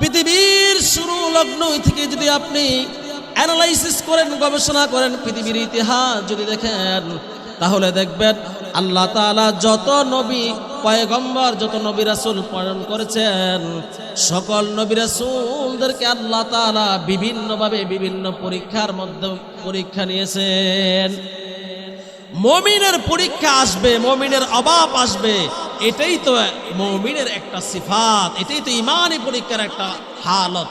পৃথিবীর শুরু লগ্ন থেকে যদি আপনি অ্যানালাইসিস করেন, গবেষণা করেন, পৃথিবীর ইতিহাস যদি দেখেন, তাহলে দেখবেন আল্লাহ তাআলা যত নবী, পয়গম্বর, যত নবী রাসূল প্রেরণ করেছেন, সকল নবী রাসূলদেরকে আল্লাহ তাআলা বিভিন্নভাবে বিভিন্ন পরীক্ষার মধ্যে পরীক্ষা নিয়েছেন। মমিনের পরীক্ষা আসবে, মমিনের অভাব আসবে। এটাই তো মমিনের একটা সিফাত, এটাই তো ইমানই পরীক্ষার একটা হালত।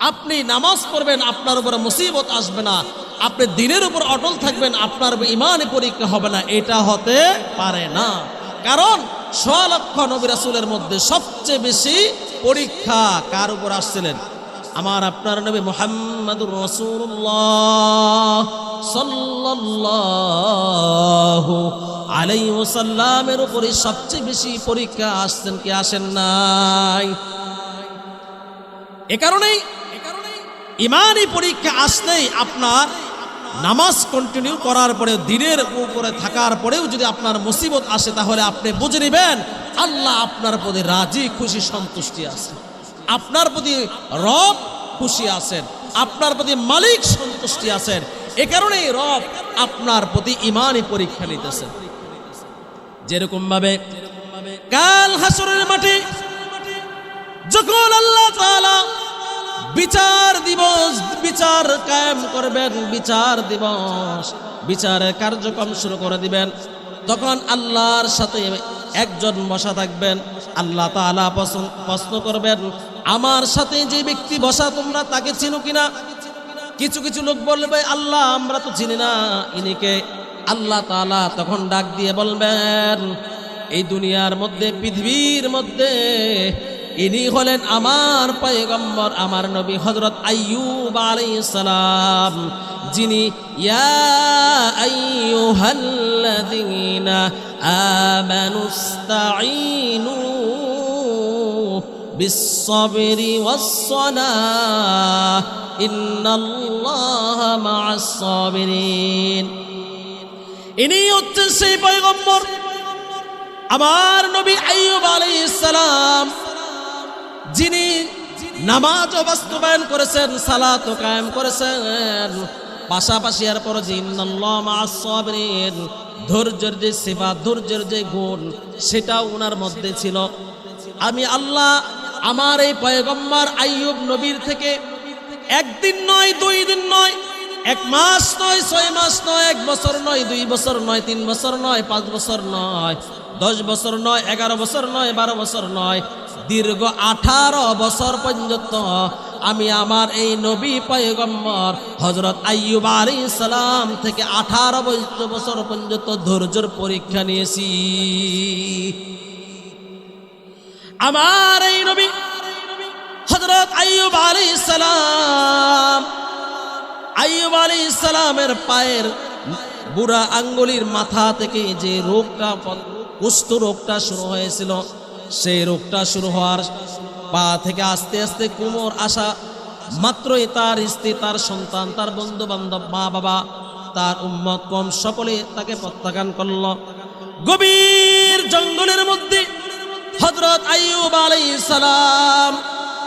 আপনি নামাজ পড়বেন, আপনার উপরে মুসিবত আসবে না। আপনি দিনের উপর অটল থাকবেন, আপনার উপর ইমানি পরীক্ষা হবে না। এটা হতে পারে না। কারণ লক্ষ নবী রাসূলের মধ্যে সবচেয়ে বেশি পরীক্ষা কার উপর আসছিলেন? আমার আপনার নবী মোহাম্মদুর রসুল্লাহ সাল্লাল্লাহু আলাইহি ওয়াসাল্লামের উপরে সবচেয়ে বেশি পরীক্ষা আসছেন কি আসেন নাই? এ কারণেই ইমানি পরীক্ষা আসলেই আপনার নামাজ কন্টিনিউ করার পরে, দিনের উপরে থাকার পরেও যদি আপনার মুসিবত আসে, তাহলে আপনি বুঝে নেবেন আল্লাহ আপনার প্রতি রাজি, খুশি, সন্তুষ্টি আছে আপনার প্রতি রব খুশি আছেন। আপনার প্রতি মালিক সন্তুষ্টি আছেন। এ কারণেই রব আপনার প্রতি ইমানই পরীক্ষা নিতেছেন। যেরকম ভাবে কাল হাসরের মাঠে যখন আল্লাহ বিচার দিবস, বিচার কায়েম করবেন, বিচার দিবস, বিচারের কার্যক্রম শুরু করে দিবেন। তখন আল্লাহর সাথে একজন বসা থাকবেন, আল্লাহ পছন্দ- প্রশ্ন করবেন, আমার সাথে যে ব্যক্তি বসা তোমরা তাকে চিনো কিনা? কিছু কিছু লোক বলবে, আল্লাহ, আমরা তো চিনি না। ইনিকে আল্লাহ তাআলা তখন ডাক দিয়ে বলবেন এই দুনিয়ার মধ্যে পৃথিবীর মধ্যে ইনি হলেন আমার পয়গম্বর আমার নবী হযরত আইয়ুব আলাইহিস সালাম যিনি ইয়া আইয়ুহাল্লাযীনা আমানুস্তাঈনু بالصبر والصلاة إن الله مع الصابرين ইনি হচ্ছেন সেই পয়গম্বর আমার নবী আইয়ুব আলাইহিস সালাম যিনি নামাজ বাস্তবায়ন করেছেন সালাত কায়েম করেছেন পাশাপাশি আর পর যে ইন্নাল্লাহ মা'আস ধৈর্যের যে সেবা ধৈর্যের যে গুণ সেটা ওনার মধ্যে ছিল আমি আল্লাহ আমার এই পয়গম্বর আইয়ুব নবীর থেকে, একদিন নয়, দুই দিন নয় এক মাস নয়, ছয় মাস নয়, এক বছর নয়, দুই বছর নয়, তিন বছর নয়, পাঁচ বছর নয়, দশ বছর নয়, এগারো বছর নয়, বারো বছর নয়, দীর্ঘ আঠারো বছর পর্যন্ত আমি আমার এই নবী পয়গম্বর হজরত আইয়ুব আলী সালাম থেকে আঠারো বছর পর্যন্ত ধৈর্যের পরীক্ষা নিয়েছি। আমার এই নবী হজরত আইয়ুব আলী সালাম আইয়ুব আলী ইসলামের পায়ের বুড়া আঙ্গুলির মাথা থেকে যে রোগটা, কুষ্ঠ রোগটা শুরু হয়েছিল, সেই রোগটা শুরু হওয়ার পা থেকে আস্তে আস্তে কুমোর আসা মাত্রই তার স্ত্রী, তার সন্তান, তার বন্ধু বান্ধব মা বাবা, তার উম্মত, কম সকলে তাকে প্রত্যাখ্যান করল। গভীর জঙ্গলের মধ্যে হজরত আইয়ুব আলাইহিস সালাম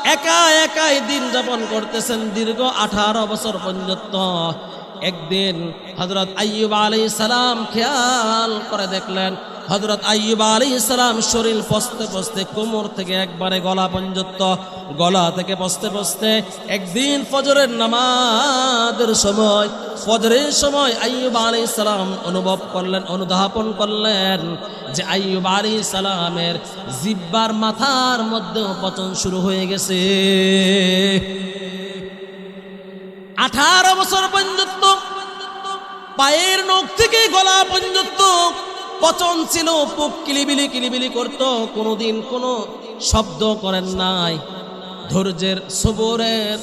একা একাই দিন যাপন করতেছেন দীর্ঘ আঠারো বছর পর্যন্ত। একদিন হজরত আইয়ুব আলী সালাম খেয়াল করে দেখলেন হজরত আইয়ুব আলী সালাম শরীর পস্তে পস্তে কোমর থেকে একবারে গলা পর্যন্ত, গলা থেকে পস্তে পস্তে একদিন ফজরের নামাজের সময়, ফজরের সময় আইয়ুব আলী সালাম অনুভব করলেন, অনুধাবন করলেন যে আইয়ুব আলী সালামের জিব্বার মাথার মধ্যেও পতন শুরু হয়ে গেছে। আঠারো বছর পর্যন্ত, পায়ের নখ থেকে গলা পর্যন্ত পচন ছিল, পোক কিলিবিলি কিলিবিলি করত, কোনোদিন কোনো শব্দ করেন নাই। ধৈর্যের সবরের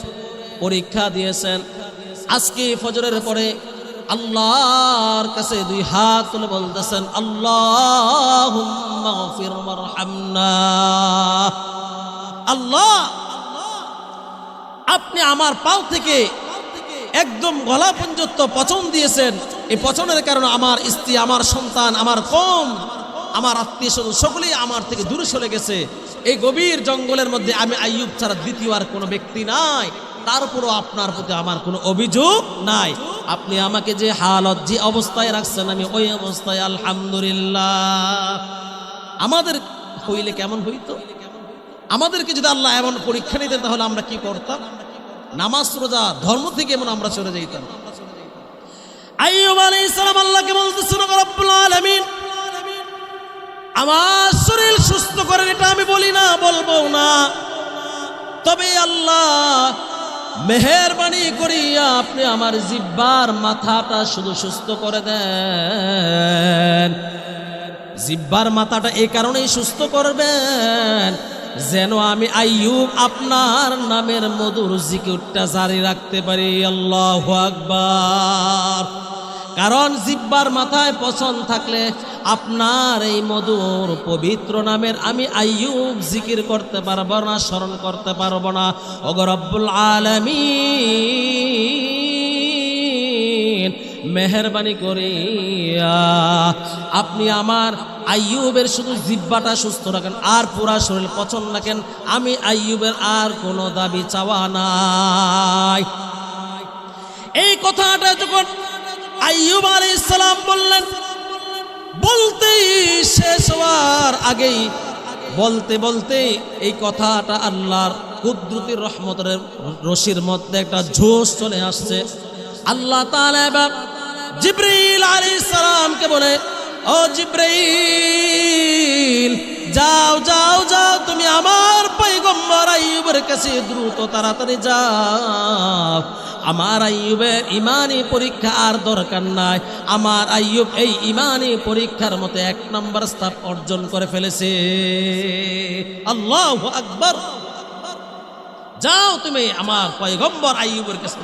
পরীক্ষা দিয়েছেন। আজকে ফজরের পরে আল্লাহর কাছে দুই হাত তুলে বলতেছেন আল্লাহ আল্লাহ, আপনি আমার পাও থেকে একদম গলা পর্যন্ত পচন দিয়েছেন। এই পছন্দের কারণে আমার স্ত্রী, আমার সন্তান, আমার কম, আমার আত্মীয় স্বজন সকলেই আমার থেকে দূরে সরে গেছে। এই গভীর জঙ্গলের মধ্যে আমি আইয়ুব ছাড়া দ্বিতীয় আর কোনো ব্যক্তি নাই। তারপরও আপনার প্রতি আমার কোনো অভিযোগ নাই। আপনি আমাকে যে হালত, যে অবস্থায় রাখছেন, আমি ওই অবস্থায়, আলহামদুলিল্লাহ। আমাদের হইলে কেমন হইতো? আমাদেরকে যদি আল্লাহ এমন পরীক্ষা নিতেন, তাহলে আমরা কি করতাম? নামাজ, রোজা, ধর্ম থেকে এমন আমরা চলে যাইতাম। আইয়ুব আলাইহিস আল্লাহকে বলতেছেন, "ওগো রব্বুল আলামিন, আমার শরীর সুস্থ করেন এটা আমি বলি না, বলব না। তবে আল্লাহ মেহেরবানি করিয়া আপনি আমার জিব্বার মাথাটা শুধু সুস্থ করে দেন। জিব্বার মাথাটা এই কারণেই সুস্থ করবেন যেন আমি আইয়ুব আপনার নামের মধুর জিকিরটা জারি রাখতে পারি। আল্লাহ আকবার। কারণ জিব্বার মাথায় পছন্দ থাকলে আপনার এই মধুর পবিত্র নামের আমি আইয়ুব জিকির করতে পারব না, স্মরণ করতে পারব না। অগরব্বুল আলমিন, মেহরবানি করিয়া আপনি আমার আইয়ুবের শুধু জিব্বাটা সুস্থ রাখেন, আর পুরা শরীর পছন্দ রাখেন। আমি আইয়ুবের আর কোনো দাবি চাওয়া নাই। এই কথাটা যখন আইয়ুব আলাইহিস সালাম বললেন, বলতেই শেষ হওয়ার আগেই বলতে বলতে এই কথাটা আল্লাহর কুদরতির রহমতের রশির মধ্যে একটা ঝোস চলে আসছে। আল্লাহ জিব্রাইল আলাইহিস সালামকে বলে, ও জিব্রাইল যাও যাও যাও, তুমি আমার পয়গম্বর আইয়ুবের কাছে দ্রুত তাড়াতাড়ি যাও। আমার আইয়ুবের ইমানি পরীক্ষা আর দরকার নাই। আমার আইয়ুব এই ইমানি পরীক্ষার মতো এক নম্বর স্থাপ অর্জন করে ফেলেছে। আল্লাহ আকবর। যাও তুমি আমার পয়গম্বর আইয়ুবের কাছে।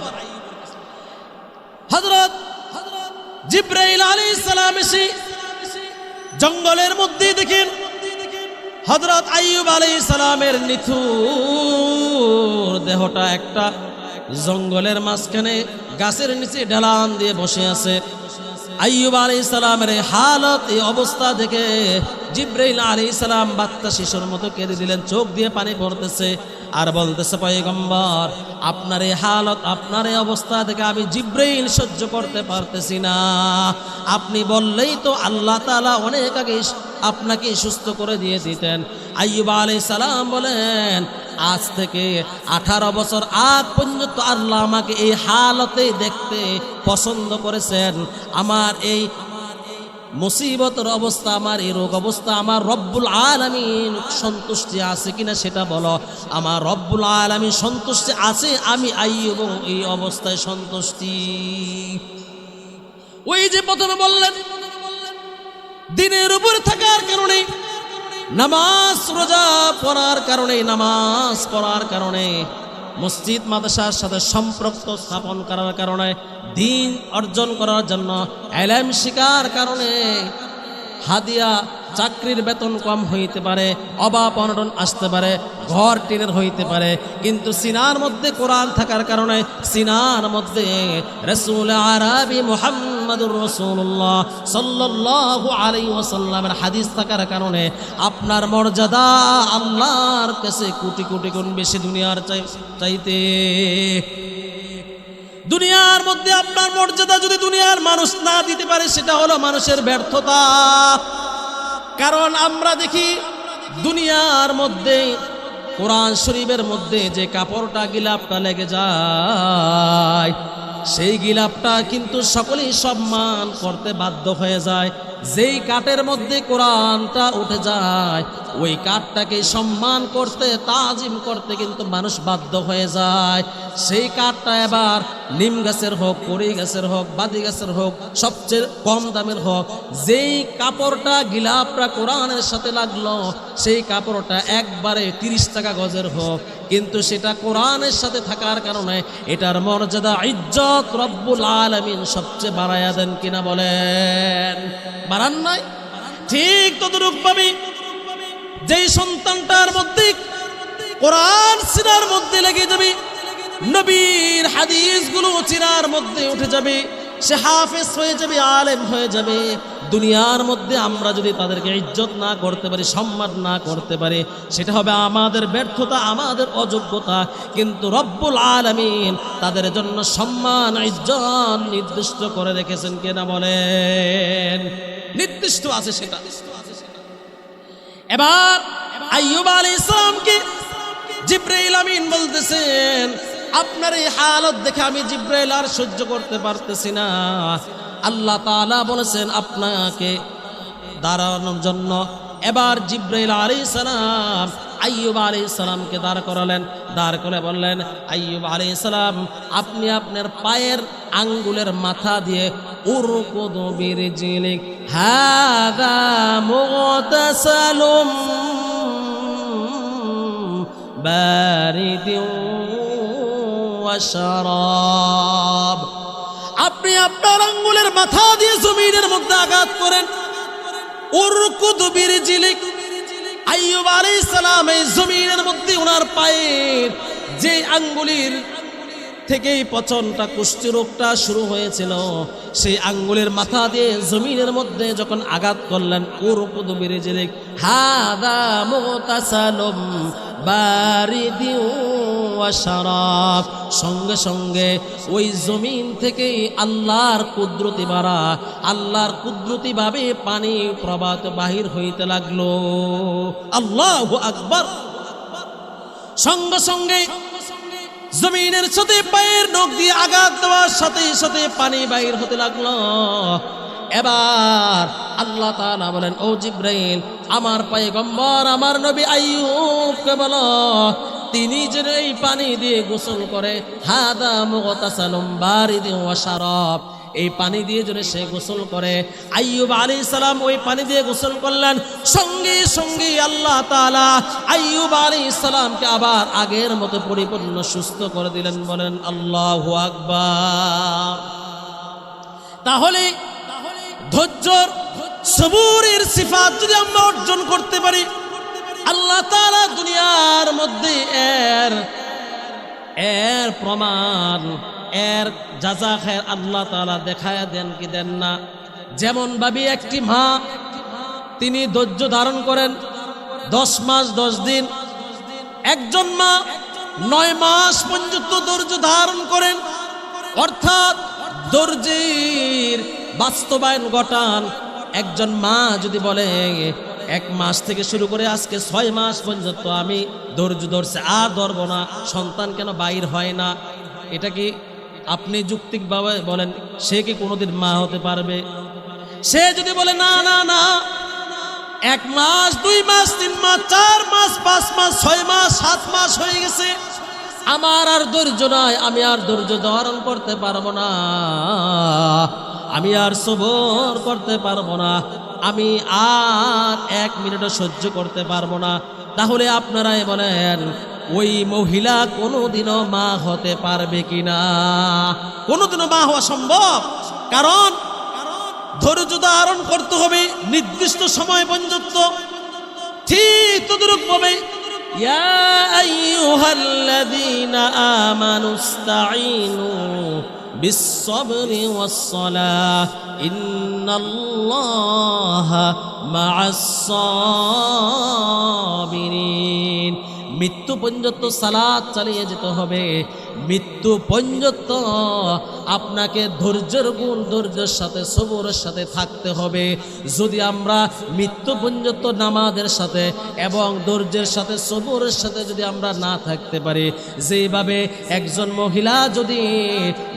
হজরত জিব্রাইল আলাইহিস সালাম এসে জঙ্গলের মধ্যে দেখেন হজরত আইয়ুব আলাইহিস সালামের নিথুর দেহটা একটা জঙ্গলের মাঝখানে গাছের নিচে ঢালান দিয়ে বসে আছে। আইয়ুব আলাইহিস সালামের হালত, এই অবস্থা দেখে জিব্রাইল আলাইহিস সালাম বাচ্চা শিশুর মতো কেঁদে দিলেন, চোখ দিয়ে পানি পড়তেছে আর বলতেছে, পয়গম্বর, আপনার এই হালত, আপনার এই অবস্থা থেকে আমি জিব্রাইল সহ্য করতে পারতেছি না। আপনি বললেই তো আল্লাহ তালা অনেক আগে আপনাকে সুস্থ করে দিয়ে দিতেন। আইয়ুব আলাইহিস সালাম বলেন, আজ থেকে আঠারো বছর আগ পর্যন্ত আল্লাহ আমাকে এই হালতে দেখতে পছন্দ করেছেন। আমার এই মুসিবতের অবস্থা, আমার এই রোগ অবস্থা, আমার রব্বুল আলামিন সন্তুষ্টি আছে কিনা সেটা বলো। আমার রব্বুল আলামিন সন্তুষ্টি আছে, আমি আইয়ুব এই অবস্থায় সন্তুষ্টি। ওই যে প্রথমে বললেন দিনের উপর থাকার কারণে, নামাজ রোজা পড়ার কারণে, নামাজ পড়ার কারণে, মসজিদ মাদ্রাসার সাথে সম্পর্ক স্থাপন করার কারণে, দিন অর্জন করার জন্য এলাম শিকার কারণে হাদিয়া চাকরির বেতন কম হইতে পারে, অভাব অনটন আসতে পারে, ঘর টিনের হইতে পারে, কিন্তু সিনার মধ্যে কোরআন থাকার কারণে সিনার মধ্যে রসুল আরবি মোহাম্মদুর রসুল্লাহ সাল্লাল্লাহু আলাইহি ওয়াসাল্লামের হাদিস থাকার কারণে আপনার মর্যাদা আল্লাহর কাছে কোটি কোটি গুণ বেশি দুনিয়ার চাই, চাইতে। দুনিয়ার মধ্যে আপনার মর্যাদা যদি দুনিয়ার মানুষ না দিতে পারে, সেটা হলো মানুষের ব্যর্থতা। কারণ আমরা দেখি দুনিয়ার মধ্যে, কোরআন শরীফের মধ্যে যে কাপড়টা গিলাপটা লেগে যায়, সেই গিলাপটা কিন্তু সকলেই সম্মান করতে বাধ্য হয়ে যায়। যেই কাঠের মধ্যে কোরআনটা উঠে যায়, ওই কাঠটাকে সম্মান করতে, তাজিম করতে কিন্তু মানুষ বাধ্য হয়ে যায়। সেই কাঠটা এবার নিম গাছের হোক, কড়ি গাছের হোক, বাদি গাছের হোক, সবচেয়ে কম দামের হোক, যেই কাপড়টা গিলাপটা কোরআনের সাথে লাগল, সেই কাপড়টা একবারে তিরিশ টাকা গজের হোক। কিন্তু সেটা কোরআনের সাথে থাকার কারণে এটার মর্যাদা ইজ্জত রব্বুল আলমিন সবচেয়ে বাড়াইয়া দেন কিনা বলেন। বাড়ান নাই? ঠিক তদরূপ পাবি যেই সন্তানটার মধ্যে কোরআন সিনার মধ্যে লেগে যাবে, নবীর হাদিসগুলো চিনার মধ্যে উঠে যাবে, সে হাফেজ হয়ে যাবে, আলেম হয়ে যাবে। দুনিয়ার মধ্যে আমরা যদি তাদেরকে ইজ্জত না করতে পারি, সম্মান না করতে পারি, সেটা হবে আমাদের ব্যর্থতা, আমাদের অযোগ্যতা। কিন্তু রব্বুল আলমিন তাদের জন্য সম্মান, ইজ্জত নির্দিষ্ট করে রেখেছেন কেনা বলেন? নির্দিষ্ট আছে সেটা। এবার আইয়ুব আলী ইসলামকে জিব্রাইল আমিন বলতেছেন, আপনার এই হালত দেখে আমি জিব্রাইল আর সহ্য করতে পারতেছি না। আল্লাহ তাআলা বলেছেন আপনাকে দাঁড়ানোর জন্য এবার জিব্রাইল আলী সালাম, আইয়ুব আলী সালামকে দাঁড় করালেন। দাঁড় করে বললেন, আইয়ুব আলী সালাম, আপনি আপনার পায়ের আঙ্গুলের মাথা দিয়ে উরকুদু বিরজিলিক হাদা মুগতাসালুম বারিদিন ওয়া আপনি আপনার আঙ্গুলের মাথা দিয়ে জমিনের মধ্যে আঘাত করেন। আইয়ুব আলাইহিস সালাম এই জমিনের মধ্যে ওনার পায়ের যে আঙ্গুলির থেকেই পচনটা কুষ্টি রোগটা শুরু হয়েছিল। সেই আঙ্গুলের মাথা দিয়ে জমিনের মধ্যে যখন আঘাত করলেন, উরকুদ বিরজিলিক হাদা মুতাসালুম বারিদি ওয়া শারাব। সঙ্গে সঙ্গে ওই জমিন থেকেই আল্লাহর কুদরতি বাড়া আল্লাহর কুদরতি ভাবে পানি প্রবাহ বাহির হইতে লাগল। আল্লাহ আকবার। সঙ্গে সঙ্গে জমিনের সাথে পায়ের নখ দিয়ে আঘাত দেওয়ার সাথে সাথে পানি বাহির হতে লাগল। এবার আল্লাহ তাআলা বলেন, ও জিব্রাইল, আমার পায়ে গম্বর আমার নবী আইয়ুবকে বলো, তিনি যেন এই পানি দিয়ে গোসল করে, হাদা মুগতাসালুম বারিদি ওয়া শারাব এই পানি দিয়ে যদি সে গোসল করে। আইয়ুব আলী সালাম ওই পানি দিয়ে গোসল করলেন। সঙ্গে সঙ্গে আল্লাহ তাআলা আইয়ুব আলী সালামকে আবার আগের মতো পরিপূর্ণ সুস্থ করে দিলেন, বলেন, আল্লাহ আকবার। তাহলে ধৈর্যর, সবুরের সিফাত যদি আমরা অর্জন করতে পারি, আল্লাহ দুনিয়ার মধ্যে এর এর প্রমাণ এর যাজা খের আল্লাহ তাআলা দেখায় দেন কি দেন না? যেমন ভাবি একটি মা, তিনি ধৈর্য ধারণ করেন, দশ মাস, দশ দিন। একজন মা নয় মাস পর্যন্ত ধৈর্য ধারণ করেন, অর্থাৎ ধৈর্যের বাস্তবায়ন ঘটান। একজন মা যদি বলে, এক মাস থেকে শুরু করে আজকে ছয় মাস পর্যন্ত আমি ধৈর্য ধরছে, আর ধরবো না, সন্তান কেন বাইর হয় না? এটা কি আপনি যুক্তিকভাবে বলেন, সে কি কোনোদিন মা হতে পারবে? সে যদি বলে, না না না, এক মাস, দুই মাস, তিন মাস, চার মাস, পাঁচ মাস, ছয় মাস, সাত মাস হয়ে গেছে। আমার আর ধৈর্য নয় আমি আর ধৈর্য ধারণ করতে পারব না। আমি আর সবর করতে পারব না। আমি আর এক মিনিটও সহ্য করতে পারব না। তাহলে আপনারাই বলেন ওই মহিলা কোনোদিনও মা হতে পারবে কিনা? কোনোদিনও মা হওয়া সম্ভব? কারণ ধৈর্য ধারণ করতে হবে, নির্দিষ্ট সময় পর্যন্ত। ঠিক তদরূপ হবে ইন্নাল্লাহ মৃত্যু পর্যন্ত সালাদ চালিয়ে যেতে হবে। মৃত্যু পর্যন্ত আপনাকে ধৈর্যের গুণ, ধৈর্যের সাথে, সবরের সাথে থাকতে হবে। যদি আমরা মৃত্যু পর্যন্ত নামাজের সাথে এবং ধৈর্যের সাথে, সবরের সাথে যদি আমরা না থাকতে পারি, যেভাবে একজন মহিলা যদি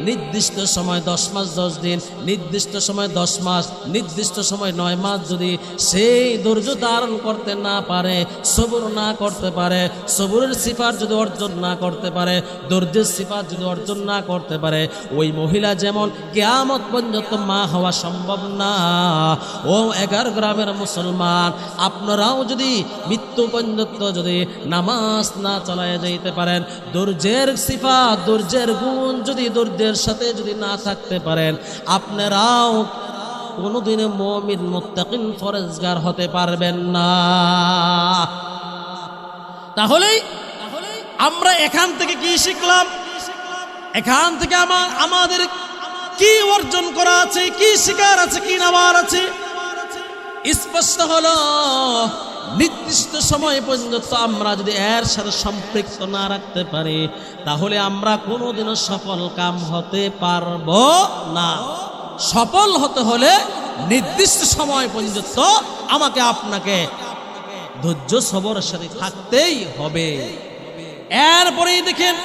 নির্দিষ্ট সময় দশ মাস, দশ দিন, নির্দিষ্ট সময় দশ মাস, নির্দিষ্ট সময় নয় মাস যদি সেই ধৈর্য ধারণ করতে না পারে, সবর না করতে পারে, সবরের সিফার যদি অর্জন না করতে পারে, ধৈর্যের সিফাত যদি অর্জন না করতে পারে, ওই মহিলা যেমন কেয়ামত পর্যন্ত মা হওয়া সম্ভব না। ও এগারো গ্রামের মুসলমান, আপনারাও যদি মৃত্যু পর্যন্ত যদি নামাজ না চালায় যাইতে পারেন ধৈর্যের সিফাত ধৈর্যের গুণ যদি ধৈর্যের সাথে যদি না থাকতে পারেন, আপনারাও কোনোদিনে মমিন, মুত্তাকিন ফরেজগার হতে পারবেন না। তাহলেই আমরা এখান থেকে কি শিখলাম? এখান থেকে আমার আমাদের কি অর্জন করা আছে, কি শিকার আছে, কি নেওয়ার আছে? স্পষ্ট হলো, নির্দিষ্ট সময় পর্যন্ত আমরা যদি এর সাথে সম্পৃক্ত না রাখতে পারি, তাহলে আমরা কোনোদিনও সফল কাম হতে পারব না। সফল হতে হলে নির্দিষ্ট সময় পর্যন্ত আমাকে আপনাকে ধৈর্য সবরের সাথে থাকতেই হবে। এরপরেই দেখেন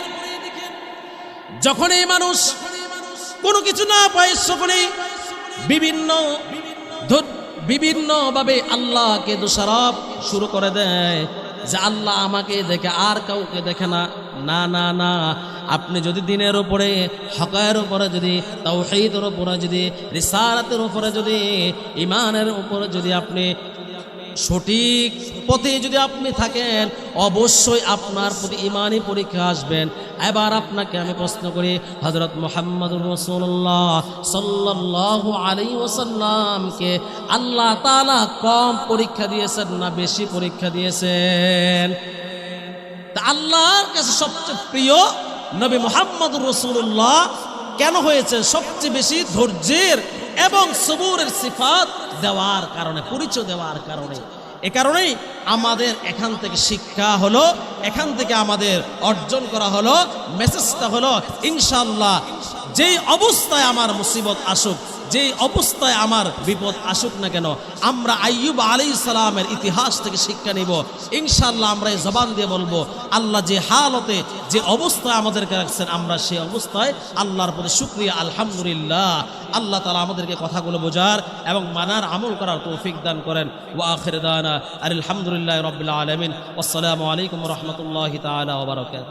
যখন এই মানুষ কোনো কিছু না পায়, সকলেই বিভিন্ন বিভিন্নভাবে আল্লাহকে দোষারোপ শুরু করে দেয় যে আল্লাহ আমাকে দেখে আর কাউকে দেখে না। না না না। আপনি যদি দিনের উপরে, হকায়ের উপরে যদি তাও তাওহীদের উপরে যদি, রিসালাতের উপরে যদি ইমানের উপরে যদি আপনি সঠিক পথে যদি আপনি থাকেন, অবশ্যই আপনার প্রতি ইমানই পরীক্ষা আসবেন। এবার আপনাকে আমি প্রশ্ন করি হজরত মোহাম্মদুর রসুল্লাহ সাল্লাহ আলী ওসাল্লামকে আল্লাহ তালা কম পরীক্ষা দিয়েছেন না বেশি পরীক্ষা দিয়েছেন? তা আল্লাহর কাছে সবচেয়ে প্রিয় নবী মোহাম্মদ রসুল্লাহ কেন হয়েছে? সবচেয়ে বেশি ধৈর্যের এবং সবুরের সিফাত দেওয়ার কারণে, পরিচয় দেওয়ার কারণে। এ কারণেই আমাদের এখান থেকে শিক্ষা হলো, এখান থেকে আমাদের অর্জন করা হলো মেসেজটা হলো ইনশাল্লাহ যেই অবস্থায় আমার মুসিবত আসুক যেই অবস্থায় আমার বিপদ আসুক না কেন, আমরা আইয়ুব আলী সালামের ইতিহাস থেকে শিক্ষা নিব। ইনশাল্লাহ আমরা এই জবান দিয়ে বলব, আল্লাহ যে হালতে যে অবস্থায় আমাদেরকে রাখছেন, আমরা সেই অবস্থায় আল্লাহর প্রতি শুক্রিয়া, আলহামদুলিল্লাহ। আল্লাহ তালা আমাদেরকে কথাগুলো বোঝার এবং মানার আমল করার তৌফিক দান করেন। ও আখির দানা আর আলহামদুলিল্লাহ রবিল্লা আলমিন। আসসালামু আলাইকুম রহমতুল্লাহ তালা ওবরাকাত